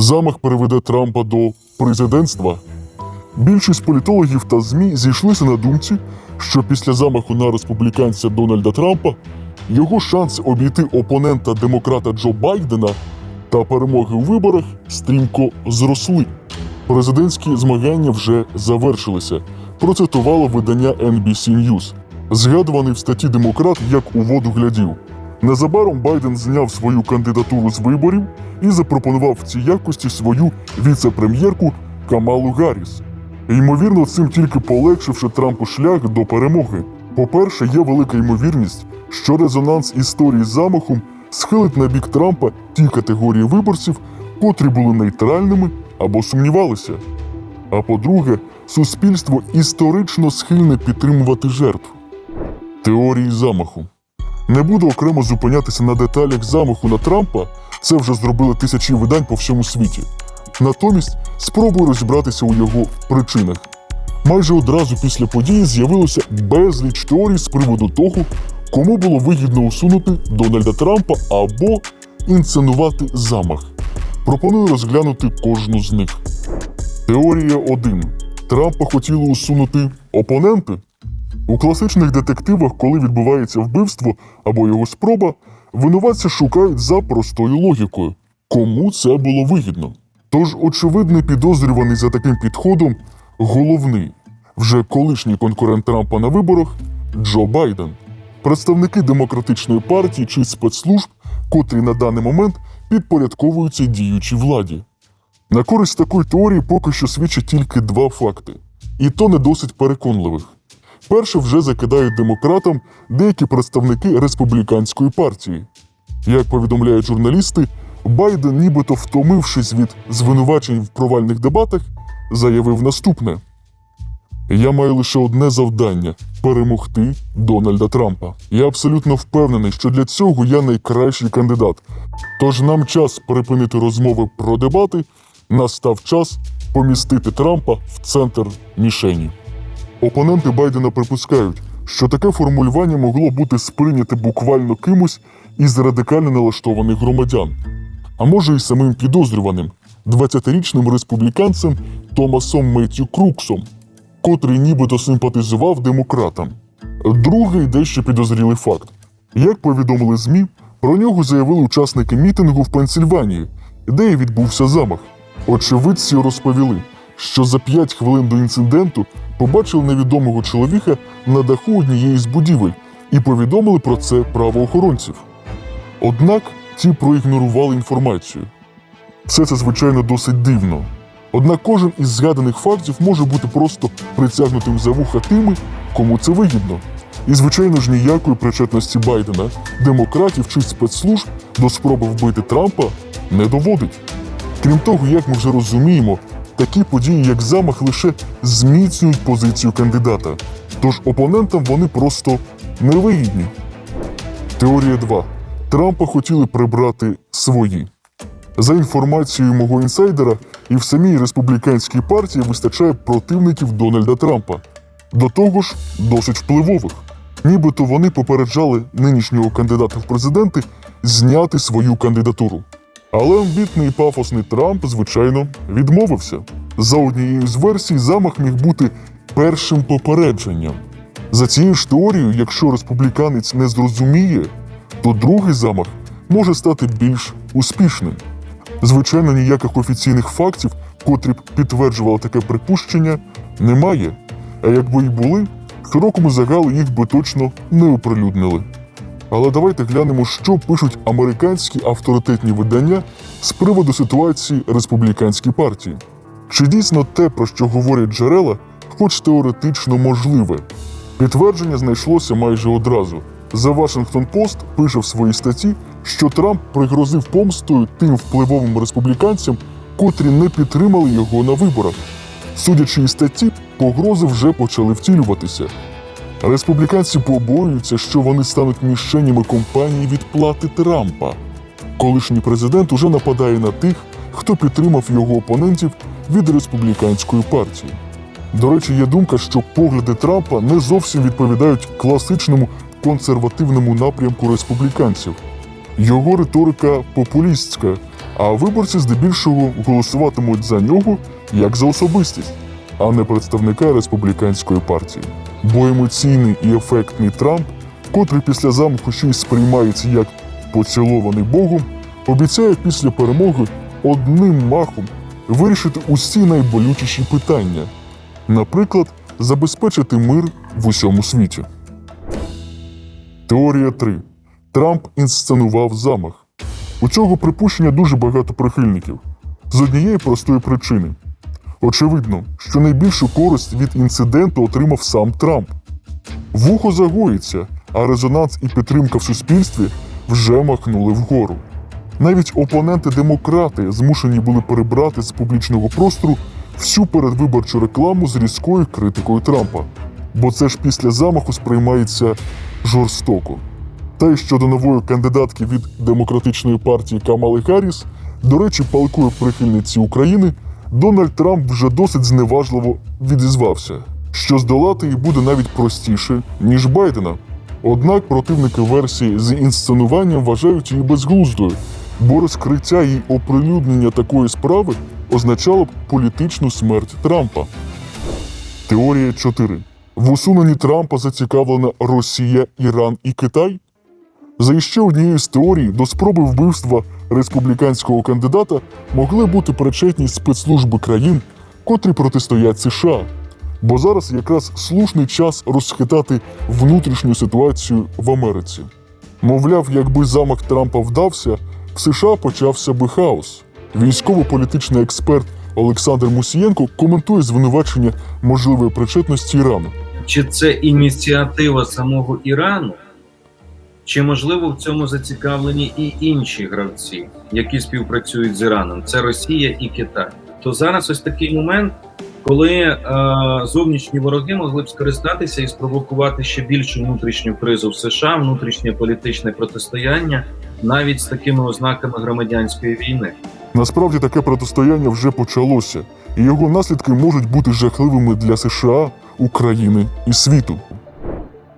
Замах приведе Трампа до президентства. Більшість політологів та ЗМІ зійшлися на думці, що після замаху на республіканця Дональда Трампа його шанси обійти опонента демократа Джо Байдена та перемоги у виборах стрімко зросли. Президентські змагання вже завершилися. Процитувало видання NBC News. Згадуваний в статті демократ як у воду глядів. Незабаром Байден зняв свою кандидатуру з виборів і запропонував в цій якості свою віце-прем'єрку Камалу Гарріс. Ймовірно, цим тільки полегшивши Трампу шлях до перемоги. По-перше, є велика ймовірність, що резонанс історії з замахом схилить на бік Трампа ті категорії виборців, котрі були нейтральними або сумнівалися. А по-друге, суспільство історично схильне підтримувати жертв. Теорії замаху. Не буду окремо зупинятися на деталях замаху на Трампа, це вже зробили тисячі видань по всьому світі. Натомість спробую розібратися у його причинах. Майже одразу після події з'явилося безліч теорій з приводу того, кому було вигідно усунути Дональда Трампа або інсценувати замах. Пропоную розглянути кожну з них. Теорія 1. Трампа хотіли усунути опоненти. У класичних детективах, коли відбувається вбивство або його спроба, винуватця шукають за простою логікою, кому це було вигідно. Тож очевидний підозрюваний за таким підходом головний, вже колишній конкурент Трампа на виборах Джо Байден, представники демократичної партії чи спецслужб, котрі на даний момент підпорядковуються діючій владі. На користь такої теорії поки що свідчать тільки два факти, і то не досить переконливих. Перше вже закидають демократам деякі представники республіканської партії. Як повідомляють журналісти, Байден, нібито втомившись від звинувачень в провальних дебатах, заявив наступне: Я маю лише одне завдання перемогти Дональда Трампа. Я абсолютно впевнений, що для цього я найкращий кандидат. Тож нам час припинити розмови про дебати. Настав час помістити Трампа в центр мішені. Опоненти Байдена припускають, що таке формулювання могло бути сприйняте буквально кимось із радикально налаштованих громадян, а може й самим підозрюваним 20-річним республіканцем Томасом Меттю Круксом, котрий нібито симпатизував демократам. Другий дещо підозрілий факт. Як повідомили ЗМІ, про нього заявили учасники мітингу в Пенсільванії, де і відбувся замах. Очевидці розповіли, що за 5 хвилин до інциденту побачили невідомого чоловіка на даху однієї з будівель і повідомили про це правоохоронців. Однак ті проігнорували інформацію. Все це, звичайно, досить дивно. Однак кожен із згаданих фактів може бути просто притягнутим за вуха тими, кому це вигідно. І, звичайно ж, ніякої причетності Байдена, демократів чи спецслужб до спроби вбити Трампа не доводить. Крім того, як ми вже розуміємо, такі події, як замах, лише зміцнюють позицію кандидата. Тож опонентам вони просто невигідні. Теорія 2. Трампа хотіли прибрати свої. За інформацією мого інсайдера, і в самій республіканській партії вистачає противників Дональда Трампа. До того ж, досить впливових. Нібито вони попереджали нинішнього кандидата в президенти зняти свою кандидатуру. Але амбітний і пафосний Трамп, звичайно, відмовився. За однією з версій, замах міг бути першим попередженням. За цією ж теорією, якщо республіканець не зрозуміє, то другий замах може стати більш успішним. Звичайно, ніяких офіційних фактів, котрі б підтверджували таке припущення, немає. А якби й були, широкому загалу їх би точно не оприлюднили. Але давайте глянемо, що пишуть американські авторитетні видання з приводу ситуації республіканській партії. Чи дійсно те, про що говорять джерела, хоч теоретично можливе? Підтвердження знайшлося майже одразу. The Washington Post пише в своїй статті, що Трамп пригрозив помстою тим впливовим республіканцям, котрі не підтримали його на виборах. Судячи із статті, погрози вже почали втілюватися. Республіканці побоюються, що вони стануть мішенями компанії відплати Трампа. Колишній президент уже нападає на тих, хто підтримав його опонентів від республіканської партії. До речі, є думка, що погляди Трампа не зовсім відповідають класичному консервативному напрямку республіканців. Його риторика популістська, А виборці здебільшого голосуватимуть за нього як за особистість, а не представника республіканської партії. Бо емоційний і ефектний Трамп, котрий після замаху ще й сприймається як поцілований Богом, обіцяє після перемоги одним махом вирішити усі найболючіші питання, наприклад, забезпечити мир в усьому світі. Теорія 3. Трамп інсценував замах. У цього припущення дуже багато прихильників з однієї простої причини. Очевидно, що найбільшу користь від інциденту отримав сам Трамп. Вухо загоїться, а резонанс і підтримка в суспільстві вже махнули вгору. Навіть опоненти-демократи змушені були перебрати з публічного простору всю передвиборчу рекламу з різкою критикою Трампа. Бо це ж після замаху сприймається жорстоко. Та й щодо нової кандидатки від демократичної партії Камали Харріс, до речі, палкою прихильниці України, Дональд Трамп вже досить зневажливо відізвався, що здолати її буде навіть простіше, ніж Байдена. Однак противники версії з інсценуванням вважають її безглуздою, бо розкриття і оприлюднення такої справи означало б політичну смерть Трампа. Теорія 4. В усуненні Трампа зацікавлена Росія, Іран і Китай. За іще однією з теорій, до спроби вбивства республіканського кандидата могли бути причетні спецслужби країн, котрі протистоять США. Бо зараз якраз слушний час розхитати внутрішню ситуацію в Америці. Мовляв, якби замах Трампа вдався, в США почався би хаос. Військово-політичний експерт Олександр Мусієнко коментує звинувачення можливої причетності Ірану. Чи це ініціатива самого Ірану, чи можливо в цьому зацікавлені і інші гравці, які співпрацюють з Іраном? Це Росія і Китай. То зараз ось такий момент, коли е, зовнішні вороги могли б скористатися і спровокувати ще більшу внутрішню кризу в США, внутрішнє політичне протистояння, навіть з такими ознаками громадянської війни. Насправді таке протистояння вже почалося, і його наслідки можуть бути жахливими для США, України і світу.